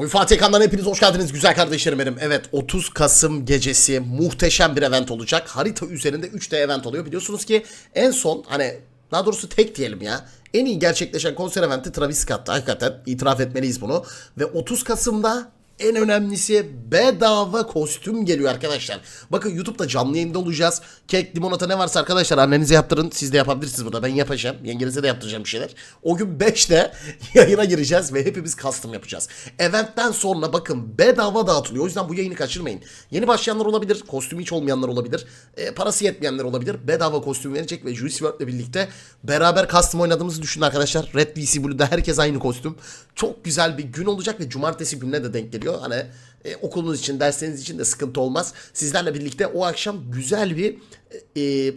Oyun Fatih Ekran'dan hepiniz hoş geldiniz güzel kardeşlerim benim. Evet 30 Kasım gecesi muhteşem bir event olacak. Harita üzerinde 3D event oluyor. Biliyorsunuz ki en son hani daha doğrusu tek diyelim ya. En iyi gerçekleşen konser eventi Travis Scott'tı. Hakikaten itiraf etmeliyiz bunu. Ve 30 Kasım'da en önemlisi bedava kostüm geliyor arkadaşlar. Bakın YouTube'da canlı yayında olacağız. Kek, limonata ne varsa arkadaşlar annenize yaptırın. Siz de yapabilirsiniz burada. Ben yapacağım. Yengenize de yaptıracağım bir şeyler. O gün 5'te yayına gireceğiz ve hepimiz custom yapacağız. Eventten sonra bakın bedava dağıtılıyor. O yüzden bu yayını kaçırmayın. Yeni başlayanlar olabilir. Kostümü hiç olmayanlar olabilir. E, parası yetmeyenler olabilir. Bedava kostüm verecek ve Juice WRLD ile birlikte beraber custom oynadığımızı düşünün arkadaşlar. Red VC Blue'da herkes aynı kostüm. Çok güzel bir gün olacak ve cumartesi gününe de denk geliyor. Hani e, okulunuz için, dersleriniz için de sıkıntı olmaz. Sizlerle birlikte o akşam güzel bir e,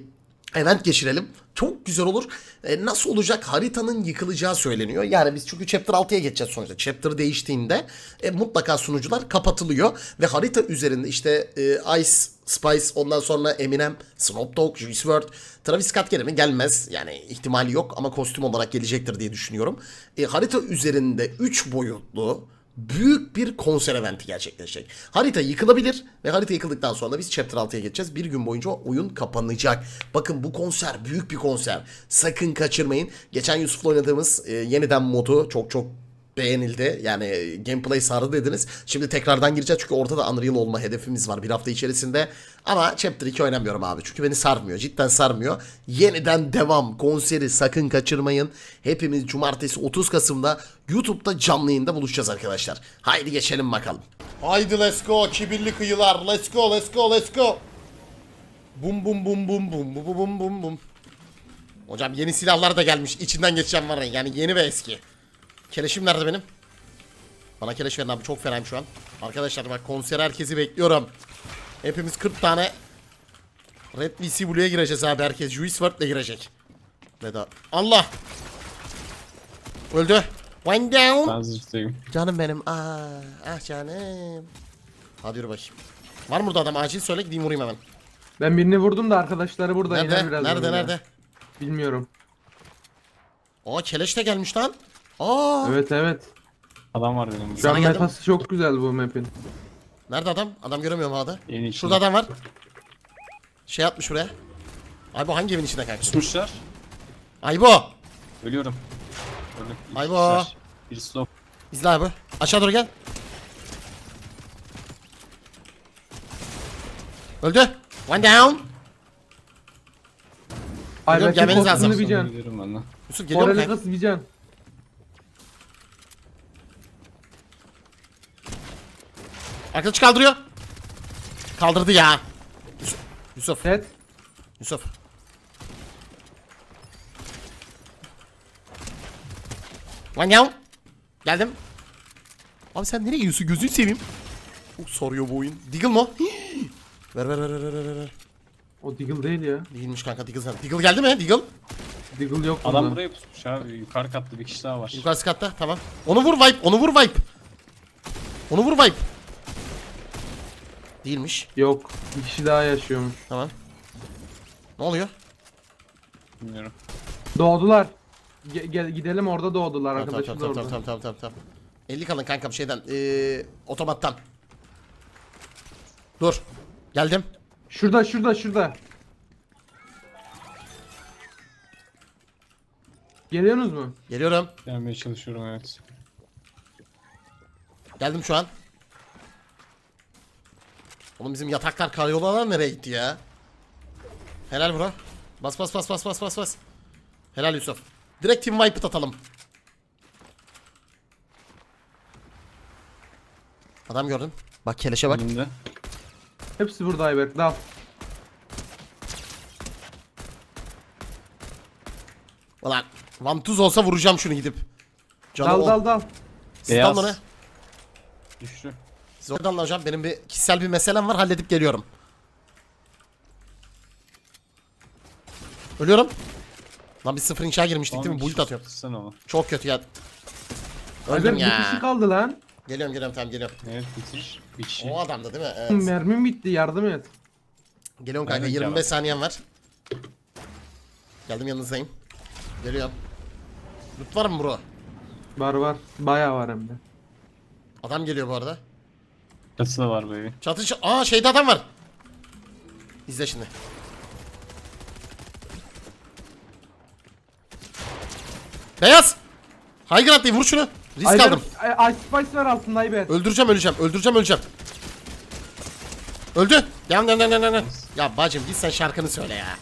event geçirelim. Çok güzel olur. E, nasıl olacak? Haritanın yıkılacağı söyleniyor. Yani biz çünkü Chapter 6'ya geçeceğiz sonuçta. Chapter değiştiğinde e, mutlaka sunucular kapatılıyor. Ve harita üzerinde işte e, Ice Spice, ondan sonra Eminem, Snoop Dogg, Juice WRLD, Travis Scott gelir mi? Gelmez. Yani ihtimali yok ama kostüm olarak gelecektir diye düşünüyorum. E, harita üzerinde 3 boyutlu büyük bir konser eventi gerçekleşecek. Harita yıkılabilir ve harita yıkıldıktan sonra biz Chapter 6'ya geçeceğiz. Bir gün boyunca oyun kapanacak. Bakın bu konser büyük bir konser. Sakın kaçırmayın. Geçen Yusuf'la oynadığımız e, yeniden modu çok çok beğenildi. Yani e, gameplay sardı dediniz. Şimdi tekrardan gireceğiz çünkü ortada Unreal olma hedefimiz var bir hafta içerisinde. Ama Chapter 2 oynamıyorum abi. Çünkü beni sarmıyor. Cidden sarmıyor. Yeniden devam. Konseri sakın kaçırmayın. Hepimiz cumartesi 30 Kasım'da YouTube'da canlı yayında buluşacağız arkadaşlar. Haydi geçelim bakalım. Haydi let's go. Kibirli kıyılar. Let's go, let's go, let's go. Bum bum bum bum bum bum bum bum bum. Hocam yeni silahlar da gelmiş. İçinden geçeceğim var ya. Yani yeni ve eski. Keleşim nerede benim? Bana keleş verin abi çok fenayım şu an. Arkadaşlar bak konser herkesi bekliyorum. Hepimiz 40 tane Red VC Blue'ya gireceğiz abi herkes. Juice WRLD'le girecek. Veda. Allah! Öldü. One down. Ben zırhtayım. Canım benim. Aa, ah canım. Hadi yürü bakayım. Var mı burada adam? Acil söyle gideyim vurayım hemen. Ben birini vurdum da arkadaşları burada Nerede? biraz Nerede? Nerede? Bilmiyorum. Aa keleş de gelmiş lan. Aa. Evet evet. Adam var benim. Şu Sana an geldim. metası çok güzel bu map'in. Nerede adam? Adam göremiyorum. Yeni içinde. Şurada adam var. Şey atmış buraya. Ay bu hangi evin içinde kanka? Pusmuşlar. Ay bu. Ölüyorum. Öldüm. İki Ay bu. kişiler. Bir slow. İzle abi. Aşağı doğru gel. Öldü. One down. Ay Biliyorum, ben gelmeniz lazım. Yusuf geliyor mu Oraya kanka? nasıl bir can? Arkadaşı kaldırıyor. Kaldırdı ya. Yusuf. Yusuf. Evet. Yusuf. Down. Geldim. Abi sen nereye gidiyorsun? Gözünü seveyim. Uh, soruyor bu oyun. Deagle mı? Hii. ver ver ver ver ver ver. O Deagle değil ya. Değilmiş kanka Deagle sen. Deagle geldi mi? Deagle. Deagle yok Adam bunda. buraya pusmuş abi. Yukarı katta bir kişi daha var. Yukarısı katta. Tamam. Onu vur Vibe. Onu vur Vibe. Onu vur Vibe. Değilmiş. Yok. Bir kişi daha yaşıyormuş. Tamam. Ne oluyor? Bilmiyorum. Doğdular. Ge- gel gidelim orada doğdular Tamam tamam tamam orada. tamam tamam tamam tamam. 50 kalın kankam şeyden. Ee, otomattan. Dur. Geldim. Şurada şurada şurada. Geliyorsunuz mu? Geliyorum. Gelmeye çalışıyorum evet. Geldim şu an. Oğlum bizim yataklar karyolalar nereye gitti ya? Helal bro. Bas bas bas bas bas bas bas. Helal Yusuf. Direkt team wipe atalım. Adam gördüm. Bak keleşe bak. Önümde. Hepsi burada Ayberk. Dal. Ulan vantuz olsa vuracağım şunu gidip. Canı Dal ol. dal dal. Beyaz. ne? Düştü. Siz oradan hocam benim bir kişisel bir meselem var halledip geliyorum. Ölüyorum. Lan biz sıfır inşa girmiştik Tamam, değil mi? bir Bulut kişi atıyorum. tutsana onu. Çok kötü ya. Öldüm bir ya. kişi kaldı lan. Geliyorum geliyorum tamam geliyorum. Evet bitir. Bir kişi. O adamdı değil mi? Evet. Mermim bitti yardım et. Geliyorum kanka Aynen, 25 cevap. saniyem var. Geldim yanınızdayım. Geliyorum. Loot var mı bro? Var var. Bayağı var hem de. Adam geliyor bu arada. Çatısı da var evin. Çatı ç- Aa şeyde adam var. İzle şimdi. Beyaz. High ground değil vur şunu. Risk Ayber, aldım. Ay- Ice Spice var altında Ayber. Öldüreceğim öleceğim. Öldüreceğim öleceğim. Öldü. Devam devam devam devam. Ya bacım git sen şarkını söyle ya.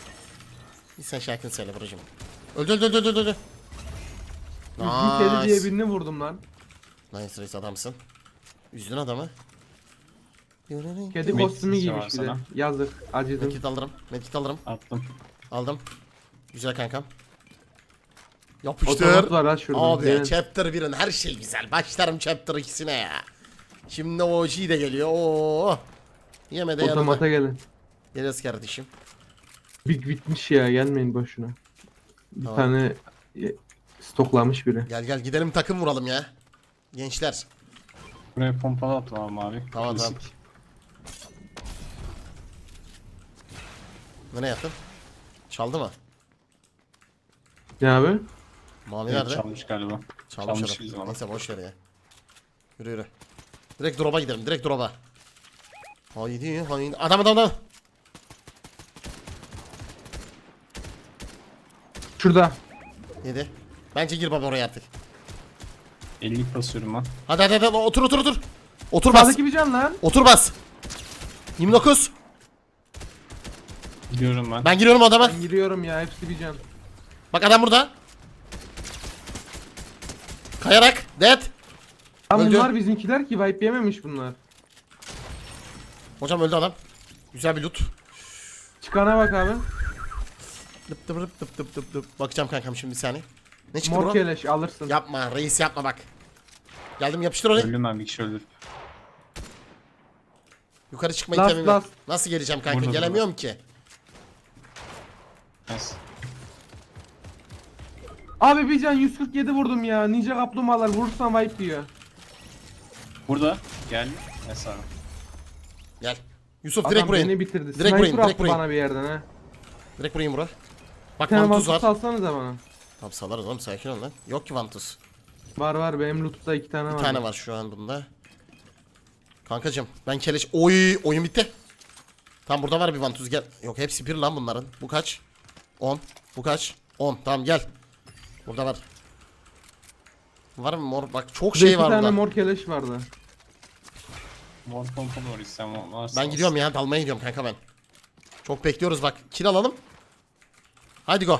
Git sen şarkını söyle brocum. Öldü öldü öldü öldü öldü. Bir kedi diye Nice. birini vurdum lan. Nice reis adamsın. Üzdün adamı. Kedi Medkit kostümü giymiş bir de. sana. Yazık. Acıdım. Medkit alırım. Medkit alırım. Attım. Aldım. Güzel kankam. Otomat Yapıştır. var ha şurada. Abi Gelin. chapter 1'in her şey güzel. Başlarım chapter 2'sine ya. Şimdi OG de geliyor. Oo. Yemede Otomata yanında. gelin. Geliyoruz kardeşim. Big bitmiş ya gelmeyin boşuna. Bir Tamam. tane e, stoklamış biri. Gel gel gidelim takım vuralım ya. Gençler. Buraya pompalı atmam abi. Tamam, Klasik. Nereye yattın? Çaldı mı? Ne abi? Mavi Evet, nerede? çalmış galiba. Çalmış, çalmış adam. bizim adam. Neyse boş ver ya. Yürü yürü. Direkt drop'a gidelim. Direkt drop'a. Haydi haydi. Adam adam adam. Şurada. Yedi. Bence gir baba oraya artık. 50 basıyorum ben. Hadi hadi hadi otur otur otur. Otur bas. Sağdaki bir can lan. Otur bas. 29. Gidiyorum ben. Ben giriyorum adama. Ben giriyorum ya hepsi bir can. Bak adam burada. Kayarak. Dead. Lan Öldü. bunlar bizimkiler ki wipe yememiş bunlar. Hocam öldü adam. Güzel bir loot. Çıkana bak abi. Dıp dıp dıp dıp dıp dıp dıp. Bakacağım kankam şimdi bir saniye. Ne çıktı Mor keleş alırsın. Yapma reis yapma bak. Geldim yapıştır orayı. Öldüm ben bir kişi öldür. Yukarı çıkma Last, itemim yok. last. Nasıl geleceğim kanka? Burada, Gelemiyorum ki. Nice. Abi bir can 147 vurdum ya. Ninja kaplumbağalar vurursan wipe diyor. Burada. Gel. Mesela. Gel. Yusuf Adam direkt buraya. beni bitirdi. Direkt Sniper vurayım, direkt attı vurayım. bana bir yerden ha. Direkt burayım bro. Bak Bir tane vantuz var. salsanıza bana. Tamam salarız oğlum sakin ol lan. Yok ki vantuz. Var var benim lootumda iki tane var. Bir tane var şu an bunda. Kankacım ben keleş... Oy oyun bitti. Tam burada var bir vantuz gel. Yok hepsi bir lan bunların. Bu kaç? 10. Bu kaç? 10. Tamam gel. Burada var. Var mı mor? Bak çok şey var tane burada. mor keleş vardı. Mor pompalı var istem varsa. Ben gidiyorum ya dalmaya gidiyorum kanka ben. Çok bekliyoruz bak. Kill alalım. Haydi go.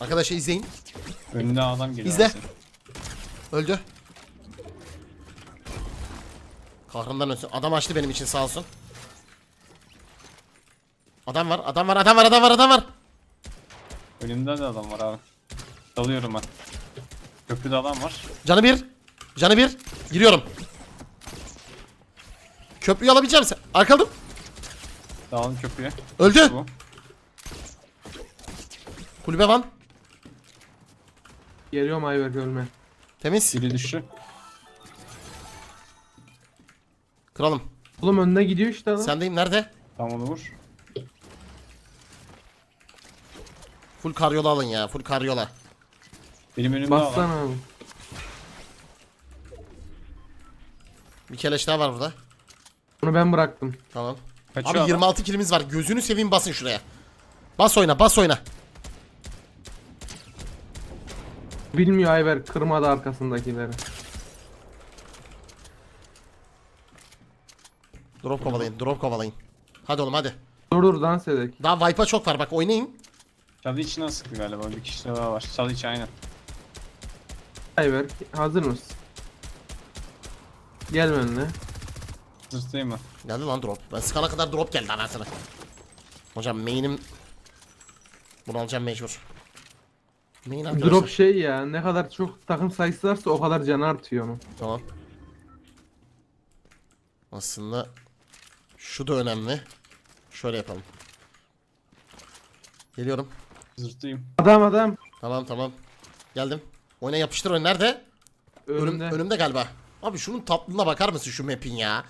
Arkadaşlar izleyin. Önünde adam geliyor. İzle. Öldü. Kahrından ölsün. Adam açtı benim için sağ olsun. Adam var, adam var, adam var, adam var, adam var. Önümde de adam var abi. Dalıyorum ben. Köprüde adam var. Canı bir. Canı bir. Giriyorum. Köprüyü alabileceğim sen. Arkaldım. Dağılın köprüye. Öldü. Bu. Kulübe van. Geliyorum Ayberk ölme. Temiz. Biri düştü. Kralım. Oğlum önüne gidiyor işte adam. Sendeyim. Nerede? Tam onu vur. Full karyola alın ya. Full karyola. Benim önümde adam. Bassana abi. Bir keleş daha var burada. Bunu ben bıraktım. Tamam. Kaçıyor Abi adam. 26 kilimiz var. Gözünü seveyim basın şuraya. Bas oyna, bas oyna. Bilmiyor Ayberk kırmadı arkasındakileri. Drop kovalayın, drop kovalayın. Hadi oğlum hadi. Dur dur dans edek. Daha wipe'a çok var bak oynayın. Çalı içinden sıktı galiba. Bir kişi daha var. Çalı içi aynen. Ayberk hazır mısın? Gel benimle. Zırtlayayım mı? Geldi lan drop. Ben sıkana kadar drop geldi anasını. Hocam main'im... Bunu alacağım mecbur. Main arkadaşlar. Drop şey ya ne kadar çok takım sayısı varsa o kadar canı artıyor onun. Tamam. Aslında şu da önemli. Şöyle yapalım. Geliyorum. Zırtlayayım. Adam adam Tamam tamam. Geldim. Oyuna yapıştır oyun. Nerede? Önüm, önümde. önümde galiba. Abi şunun tatlılığına bakar mısın şu map'in ya?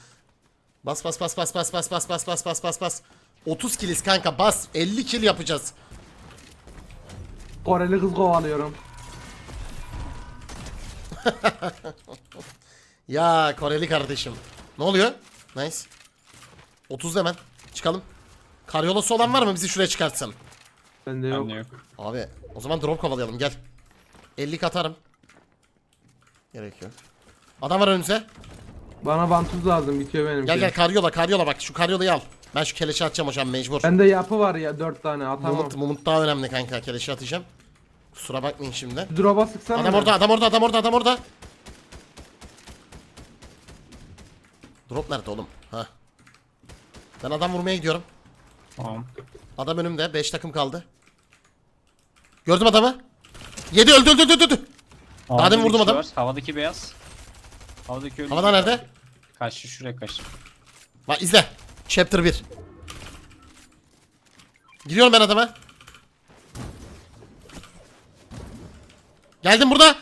Bas bas bas bas bas bas bas bas bas bas bas bas. 30 kiliz kanka bas. 50 kill yapacağız. Koreli kız kovalıyorum. ya Koreli kardeşim. Ne oluyor? Nice. 30 hemen. Çıkalım. Karyolası olan var mı bizi şuraya çıkartsın? Bende yok. Bende yok. Abi o zaman drop kovalayalım gel. 50 katarım. Gerek yok. Adam var önümüze. Bana vantuz lazım bitiyor benimki. Gel gel karyola karyola bak şu karyolayı al. Ben şu keleşi atacağım hocam mecbur. Bende yapı var ya 4 tane atamam. Mumut, mumut daha önemli kanka keleşi atacağım. Kusura bakmayın şimdi. Drop'a sıksana. Adam orada adam orada adam orada adam orada. Drop nerede oğlum? Ha. Ben adam vurmaya gidiyorum. Tamam. Adam önümde 5 takım kaldı. Gördüm adamı. 7 öldü öldü öldü öldü. Havada demin vurdum adam. Var. Havadaki beyaz. Havadaki ölü. Havada nerede? Kaçtı şuraya kaçtı. Bak izle. Chapter 1. Giriyorum ben adama. Geldim burada.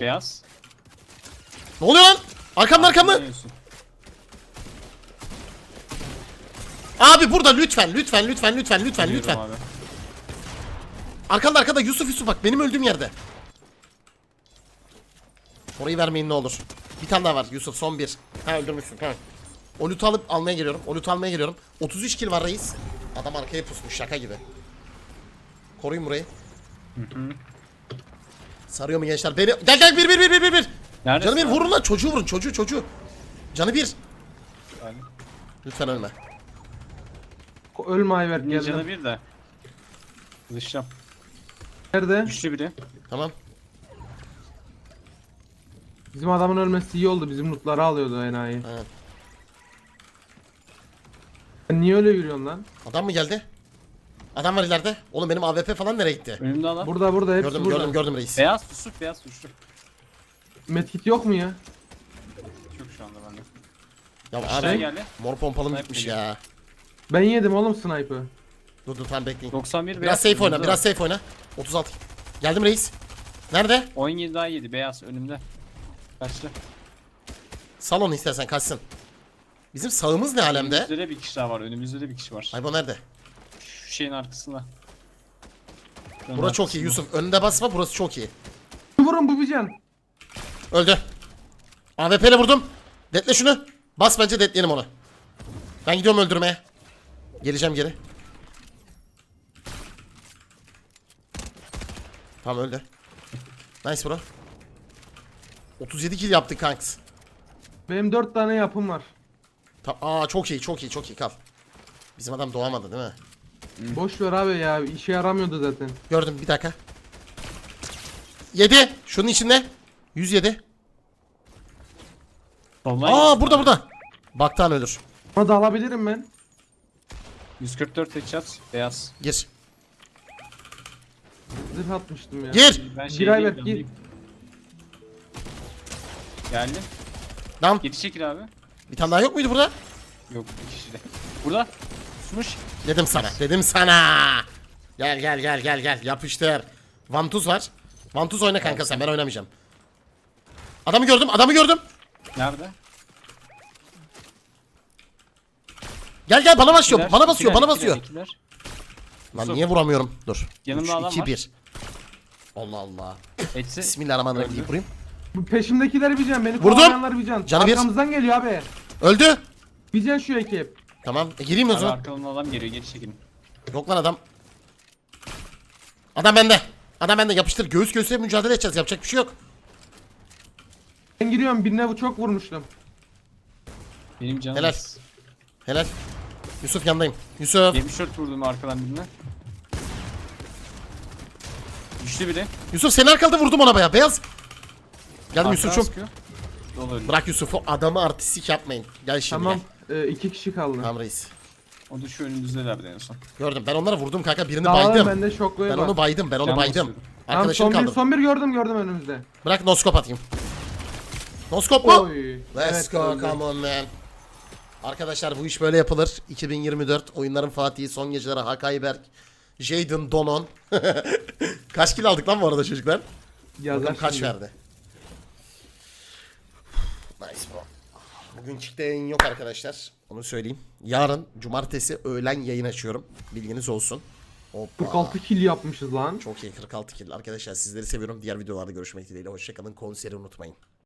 Beyaz. Ne oluyor lan? Arkamda arkamda. Ne diyorsun? Abi burada lütfen lütfen lütfen lütfen lütfen Biliyorum lütfen. Abi. Arkanda arkada Yusuf Yusuf bak benim öldüğüm yerde. Orayı vermeyin ne olur. Bir tane daha var Yusuf son bir. Ha öldürmüşsün tamam. O loot'u alıp almaya geliyorum. O loot'u almaya geliyorum. 33 kill var reis. Adam arkaya pusmuş şaka gibi. Koruyun burayı. Sarıyor mu gençler? Beni gel gel bir bir bir bir bir bir. Neredesin Canı bir abi? vurun lan çocuğu vurun çocuğu çocuğu. Canı bir. Yani. Lütfen ölme. Ölme canı geldim. bir de. Dışlam. Nerede? Güçlü biri. Tamam. Bizim adamın ölmesi iyi oldu. Bizim lootları alıyordu enayi. Aynen. Sen niye öyle yürüyorsun lan? Adam mı geldi? Adam var ileride. Oğlum benim AWP falan nereye gitti? Önümde adam. Burada burada hepsi Gördüm burada. gördüm gördüm reis. Beyaz Yusuf beyaz suçlu. Medkit yok mu ya? Çok şu anda bende. Ya Aşağıya abi geldi. mor pompalım Sniper gitmiş geliyor. ya. Ben yedim oğlum sniper'ı. Dur dur tamam bekleyin. 91 beyaz. Biraz safe oyna, biraz safe oyna. 36. Geldim reis. Nerede? 17 daha 7 beyaz önümde. Kaçtı. Salon istersen kaçsın. Bizim sağımız ne alemde? Önümüzde de bir kişi daha var. Önümüzde de bir kişi var. Aybo nerede? Şu şeyin arkasında. Şunun Burası çok iyi arkasında. Yusuf. Önünde basma burası çok iyi. Vurun bu bir can. Öldü. AWP ile vurdum. Detle şunu. Bas bence detleyelim onu. Ben gidiyorum öldürmeye. Geleceğim geri. Tamam öldü. Nice bro. 37 kill yaptık kanks. Benim 4 tane yapım var. Ta Aa çok iyi çok iyi çok iyi kal. Bizim adam doğamadı değil mi? Boş ver abi ya. işe yaramıyordu zaten. Gördüm bir dakika. 7. Şunun içinde. 107. Vallahi Aa burada burada. Baktan ölür. Ama da alabilirim ben. 144 headshot beyaz. Gir. Zırh atmıştım ya. Gir. Ben Bir ay değilim, ver, ben gir. Geldim. Tamam. Geri çekil abi. Bir tane daha yok muydu burada? Yok bir kişi de. Burada. Susmuş. Dedim sana. Dedim sana. Gel gel gel gel gel. Yapıştır. Vantuz var. Vantuz oyna kanka sen. Ben oynamayacağım. Adamı gördüm. Adamı gördüm. Nerede? Gel gel bana basıyor. İkiler, Bana basıyor. Bana basıyor. ikiler. Lan niye vuramıyorum? Dur. Yanımda adam 2 var. 1. Allah Allah. Etse. Bismillahirrahmanirrahim deyip vurayım. Bu peşimdekileri can. Beni Vurdum. kovalayanlar bir can. Canı bir. Arkamızdan geliyor abi. Öldü. Can şu ekip. Tamam. E, gireyim o Abi zaman. arkamdan adam geliyor geri çekilin. Yok lan adam. Adam bende. Adam bende. Yapıştır. Göğüs göğüse mücadele edeceğiz. Yapacak bir şey yok. Ben giriyorum birine bu çok vurmuştum. Benim canım. Helal. Helal. Yusuf yandayım. Yusuf. 74 vurdum arkadan birine. Güçlü biri. Yusuf seni arkada vurdum ona baya. Beyaz. Geldim Yusuf'cum. Bırak Yusuf'u adamı artistik yapmayın. Gel şimdi Tamam. gel. Ee, iki kişi kaldı. Tamam reis. O da şu önümüzdelerdi en son. Gördüm. Ben onlara vurdum kanka. Birini Dağılın baydım. bende şokluyor Ben var. onu baydım. Ben onu Can baydım. basıyorum. Tamam, Arkadaşım son bir, kaldı. son bir gördüm gördüm önümüzde. Bırak noskop atayım. Noskop mu? Oy. Let's Evet, go öldü. come on man. Arkadaşlar bu iş böyle yapılır. 2024 oyunların Fatih'i son geceleri Hakayberk. Jaden Donon. kaç kill aldık lan bu arada çocuklar? Yazar Bakalım kaç şimdi. verdi. Nice bro. Bugün çıktı yayın yok arkadaşlar. Onu söyleyeyim. Yarın cumartesi öğlen yayın açıyorum. Bilginiz olsun. Hoppa. 46 kill yapmışız lan. Çok iyi 46 kill. Arkadaşlar sizleri seviyorum. Diğer videolarda görüşmek dileğiyle. Hoşçakalın. Konseri unutmayın.